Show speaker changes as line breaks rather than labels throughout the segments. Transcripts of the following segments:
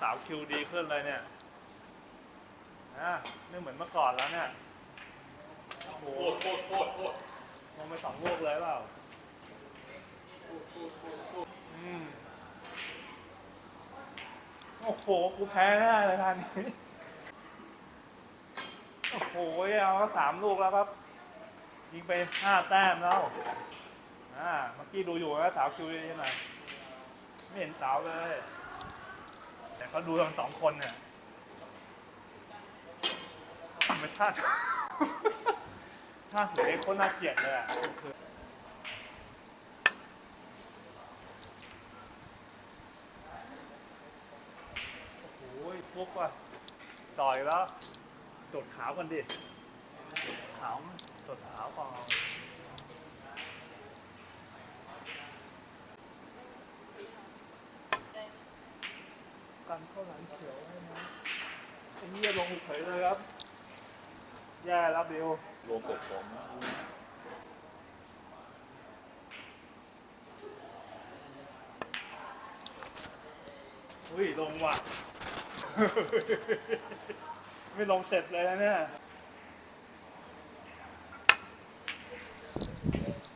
สาวคิวดีขึ้นเลยเนี่ยนะไม่เหมือนเมื่อก่อนแล้วเนี่ยโอ้โห
โทษโทษโทษโทษ
ลงไปสองลูกเลยเปล่าอืมโอ้โห กูแพ้แน่เลยท่านนี้โอ้โห เอาสามลูกแล้วครับ ยิงไปห้าแต้มแล้ว อ่า เมื่อกี้ดูอยู่ว่าสาวคิวใช่ไหมไม่เห็นสาวเลย แต่เขาดูทั้งสองคนเนี่ยไม่ท่าท่าสวยโคตรน่าเกลียดเลยอะคือโอ้โหฟุกว่ะต่อยแล้วจดขาวกันดิขาวจดขาวก่อน กันข้าวหลังเขียวให้นะไอ้เหี้ยลงเฉยเลยครับ แย่แล้วบิว
โลศพผมนะ
อุ้ยลงว่ะ ไม่ลงเสร็จเลยนะเนี่ย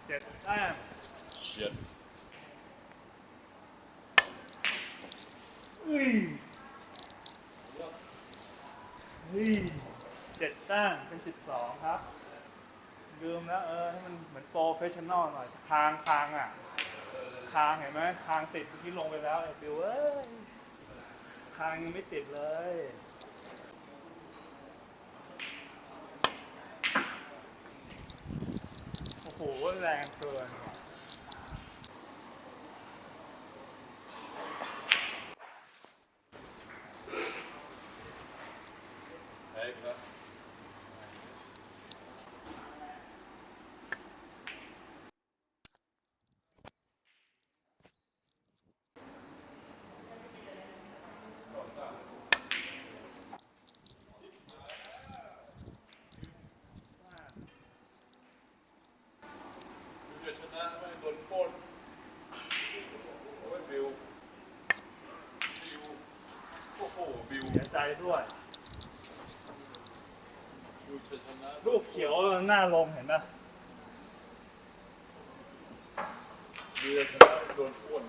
เจ็ดแต้ม
เฉียด
อุ้ยอุ้ยเจ็ดแต้มเป็นสิบสองครับลืมแล้วเออให้มันเหมือนโปรเฟชชั่นอลหน่อยคางคางอะคางเห็นไหมคางติดเมื่อกี้ลงไปแล้วไอ้บิวเอ้ยคางยังไม่ติดเลยโอ้โหแรงเกินว่ะ
แพ้อีกแล้ว จะชนะไม่โดนปล้นโอ้ยบิว บิว โอ้โห บิว
เสีย ใจด้วย
บิวจะชนะ
ลูกเขียวหน้าลงเห็นไหม
บิวจะชนะโดนปล้น